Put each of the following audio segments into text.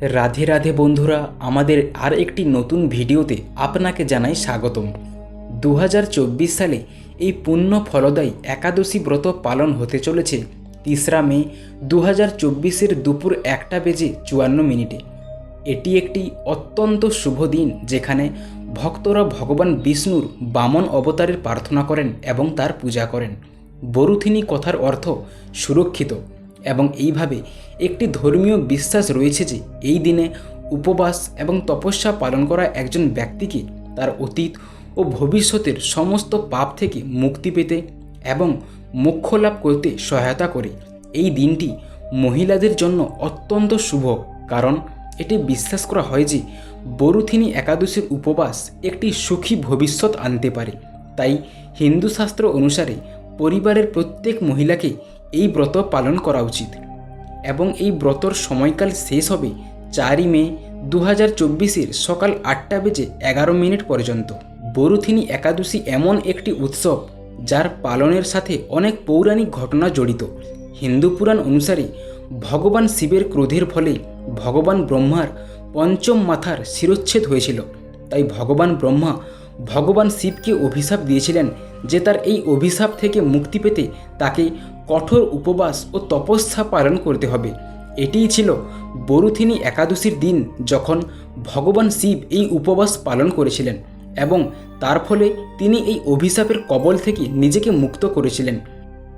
রাধে রাধে বন্ধুরা, আমাদের আর একটি নতুন ভিডিওতে আপনাকে জানাই স্বাগতম। দু হাজার চব্বিশ সালে এই পুণ্য ফলদায়ী একাদশী ব্রত পালন হতে চলেছে তিসরা মে দু হাজার দুপুর একটা বেজে চুয়ান্ন মিনিটে। এটি একটি অত্যন্ত শুভ দিন যেখানে ভক্তরা ভগবান বিষ্ণুর বামন অবতারের প্রার্থনা করেন এবং তার পূজা করেন। বরুথিনী কথার অর্থ সুরক্ষিত। এবং এইভাবে একটি ধর্মীয় বিশ্বাস রয়েছে যে এই দিনে উপবাস এবং তপস্যা পালন করা একজন ব্যক্তিকে তার অতীত ও ভবিষ্যতের সমস্ত পাপ থেকে মুক্তি পেতে এবং মোক্ষ লাভ করতে সহায়তা করে। এই দিনটি মহিলাদের জন্য অত্যন্ত শুভ, কারণ এটি বিশ্বাস করা হয় যে বরুথিনী একাদশীর উপবাস একটি সুখী ভবিষ্যৎ আনতে পারে। তাই হিন্দু শাস্ত্র অনুসারে পরিবারের প্রত্যেক মহিলাকে এই ব্রত পালন করা উচিত। এবং এই ব্রতর সময়কাল শেষ হবে চারই মে দু হাজার চব্বিশের সকাল আটটা বেজে এগারো মিনিট পর্যন্ত। বরুথিনী একাদশী এমন একটি উৎসব যার পালনের সাথে অনেক পৌরাণিক ঘটনা জড়িত। হিন্দু পুরাণ অনুসারে ভগবান শিবের ক্রোধের ফলে ভগবান ব্রহ্মার পঞ্চম মাথার শিরোচ্ছেদ হয়েছিল। তাই ভগবান ব্রহ্মা ভগবান শিবকে অভিশাপ দিয়েছিলেন যে তার এই অভিশাপ থেকে মুক্তি পেতে তাকে কঠোর উপবাস ও তপস্যা পালন করতে হবে। এটিই ছিল বরুথিনী একাদশীর দিন যখন ভগবান শিব এই উপবাস পালন করেছিলেন এবং তার ফলে তিনি এই অভিশাপের কবল থেকে নিজেকে মুক্ত করেছিলেন।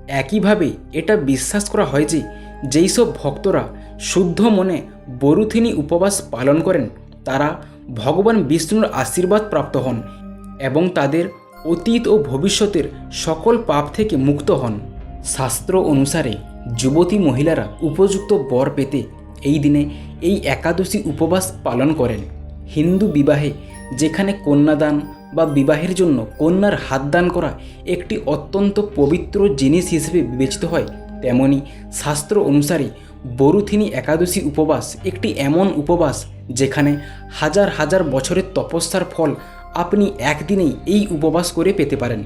একইভাবে এটা বিশ্বাস করা হয় যে, যেই সব ভক্তরা শুদ্ধ মনে বরুথিনী উপবাস পালন করেন, তারা ভগবান বিষ্ণুর আশীর্বাদ প্রাপ্ত হন এবং তাদের অতীত ও ভবিষ্যতের সকল পাপ থেকে মুক্ত হন। শাস্ত্র অনুসারে যুবতী মহিলারা উপযুক্ত বর পেতে এই দিনে এই একাদশী উপবাস পালন করেন। হিন্দু বিবাহে যেখানে কন্যাদান বা বিবাহের জন্য কন্যার হাত দান করা একটি অত্যন্ত পবিত্র জিনিস হিসেবে বিবেচিত হয়, তেমনি শাস্ত্র অনুসারে বরুথিনী একাদশী উপবাস একটি এমন উপবাস যেখানে হাজার হাজার বছরের তপস্যার ফল আপনি একদিনেই এই উপবাস করে পেতে পারেন।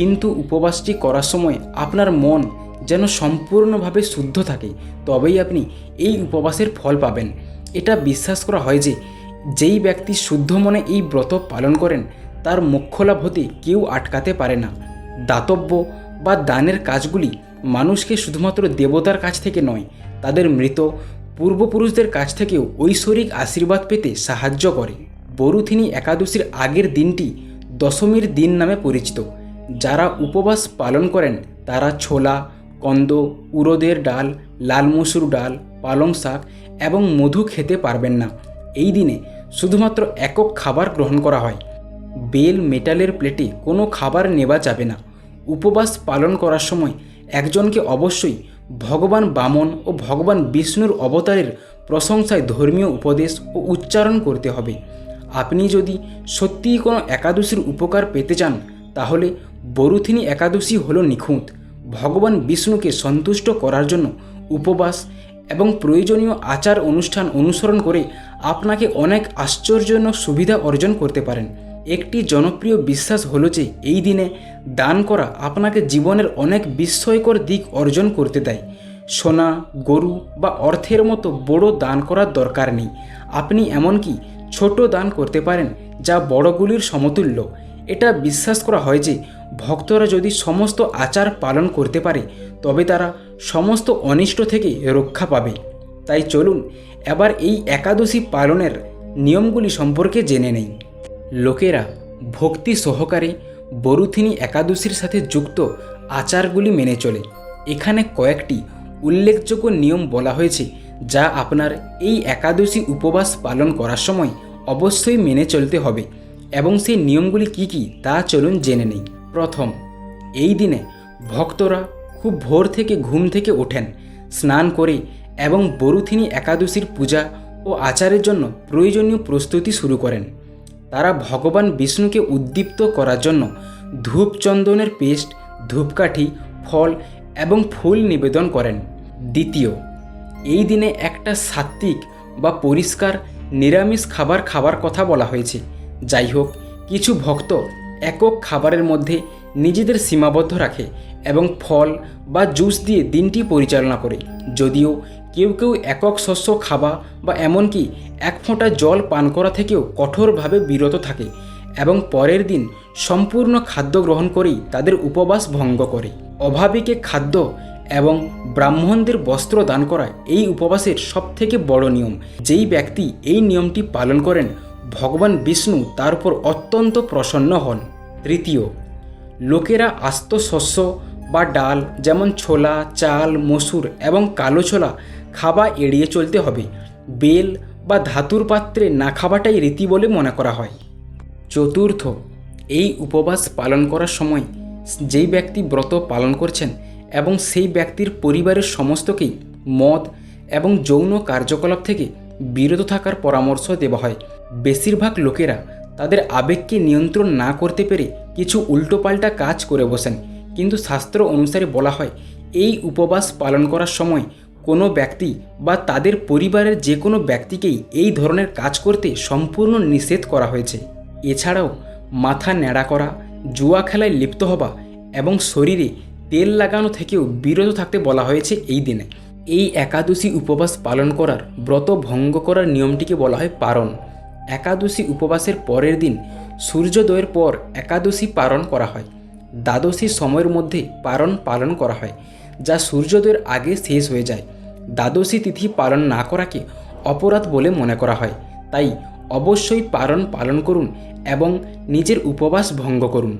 কিন্তু উপবাসটি করার সময় আপনার মন যেন সম্পূর্ণভাবে শুদ্ধ থাকে, তবেই আপনি এই উপবাসের ফল পাবেন। এটা বিশ্বাস করা হয় যে, যেই ব্যক্তি শুদ্ধ মনে এই ব্রত পালন করেন, তার মোক্ষলাভ হতে কেউ আটকাতে পারে না। দাতব্য বা দানের কাজগুলি মানুষকে শুধুমাত্র দেবতার কাছ থেকে নয়, তাদের মৃত পূর্বপুরুষদের কাছ থেকেও ঐশ্বরিক আশীর্বাদ পেতে সাহায্য করে। বরুথিনী একাদশীর আগের দিনটি দশমীর দিন নামে পরিচিত। যারা উপবাস পালন করেন তারা ছোলা, কন্দ উড়োদের ডাল, লাল মসুর ডাল, পালং শাক এবং মধু খেতে পারবেন না। এই দিনে শুধুমাত্র একক খাবার গ্রহণ করা হয়। বেল মেটালের প্লেটে কোনো খাবার নেওয়া যাবে না। উপবাস পালন করার সময় একজনকে অবশ্যই ভগবান বামন ও ভগবান বিষ্ণুর অবতারের প্রশংসায় ধর্মীয় উপদেশ ও উচ্চারণ করতে হবে। আপনি যদি সত্যিই কোনো একাদশীর উপকার পেতে চান, তাহলে বরুথিনী একাদশী হল নিখুঁত। ভগবান বিষ্ণুকে সন্তুষ্ট করার জন্য উপবাস এবং প্রয়োজনীয় আচার অনুষ্ঠান অনুসরণ করে আপনাকে অনেক আশ্চর্যজনক সুবিধা অর্জন করতে পারেন। একটি জনপ্রিয় বিশ্বাস হলো যে এই দিনে দান করা আপনাকে জীবনের অনেক বিস্ময়কর দিক অর্জন করতে দেয়। সোনা, গরু বা অর্থের মতো বড় দান করার দরকার নেই। আপনি এমনকি ছোট দান করতে পারেন যা বড়গুলির সমতুল্য। এটা বিশ্বাস করা হয় যে ভক্তরা যদি সমস্ত আচার পালন করতে পারে, তবে তারা সমস্ত অনিষ্ট থেকে রক্ষা পাবে। তাই চলুন, এবার এই একাদশী পালনের নিয়মগুলি সম্পর্কে জেনে নেই। লোকেরা ভক্তি সহকারে বরুথিনী একাদশীর সাথে যুক্ত আচারগুলি মেনে চলে। এখানে কয়েকটি উল্লেখযোগ্য নিয়ম বলা হয়েছে, যা আপনার এই একাদশী উপবাস পালন করার সময় অবশ্যই মেনে চলতে হবে। এবং সেই নিয়মগুলি কি কি, তা চলুন জেনে নেই। প্রথম। এই দিনে ভক্তরা খুব ভোর থেকে ঘুম থেকে ওঠেন, স্নান করে এবং বরুথিনী একাদশীর পূজা ও আচারের জন্য প্রয়োজনীয় প্রস্তুতি শুরু করেন। তারা ভগবান বিষ্ণুকে উদ্দীপ্ত করার জন্য ধূপ চন্দনের পেস্ট, ধূপকাঠি, ফল এবং ফুল নিবেদন করেন। দ্বিতীয়, এই দিনে একটা সাত্ত্বিক বা পরিষ্কার নিরামিষ খাবার খাবার কথা বলা হয়েছে। যাই হোক, কিছু ভক্ত একক খাবারের মধ্যে নিজেদের সীমাবদ্ধ রাখে এবং ফল বা জুস দিয়ে দিনটি পরিচালনা করে। যদিও কেউ কেউ একক শস্য খাওয়া বা এমনকি এক ফোঁটা জল পান করা থেকেও কঠোরভাবে বিরত থাকে এবং পরের দিন সম্পূর্ণ খাদ্য গ্রহণ করেই তাদের উপবাস ভঙ্গ করে। অভাবীকে খাদ্য এবং ব্রাহ্মণদের বস্ত্র দান করা এই উপবাসের সবথেকে বড় নিয়ম। যেই ব্যক্তি এই নিয়মটি পালন করেন ভগবান বিষ্ণু তার উপর অত্যন্ত প্রসন্ন হন। তৃতীয়, লোকেরা আস্ত শস্য বা ডাল যেমন ছোলা, চাল, মসুর এবং কালো ছোলা খাওয়া এড়িয়ে চলতে হবে। বেল বা ধাতুর পাত্রে না খাওয়াটাই রীতি বলে মনে করা হয়। চতুর্থ, এই উপবাস পালন করার সময় যেই ব্যক্তি ব্রত পালন করছেন এবং সেই ব্যক্তির পরিবারের সমস্তকেই মদ এবং যৌন কার্যকলাপ থেকে বিরত থাকার পরামর্শ দেওয়া হয়। বেশিরভাগ লোকেরা তাদের আবেগকে নিয়ন্ত্রণ না করতে পেরে কিছু উল্টোপাল্টা কাজ করে বসেন। কিন্তু শাস্ত্র অনুসারে বলা হয়, এই উপবাস পালন করার সময় কোনো ব্যক্তি বা তাদের পরিবারের যে কোনো ব্যক্তিকেই এই ধরনের কাজ করতে সম্পূর্ণ নিষেধ করা হয়েছে। এছাড়াও মাথা ন্যাড়া করা, জুয়া খেলায় লিপ্ত হওয়া এবং শরীরে তেল লাগানো থেকেও বিরত থাকতে বলা হয়েছে এই দিনে। এই একাদশী উপবাস পালন করার ব্রত ভঙ্গ করার নিয়মটিকে বলা হয় পারণ। একাদশী উপবাসের পরের দিন সূর্যোদয়ের পর একাদশী পালন করা হয়। দ্বাদশী সময়ের মধ্যে পালন পালন করা হয়, যা সূর্যোদয়ের আগে শেষ হয়ে যায়। দ্বাদশী তিথি পালন না করাকে অপরাধ বলে মনে করা হয়। তাই অবশ্যই পালন পালন করুন এবং নিজের উপবাস ভঙ্গ করুন।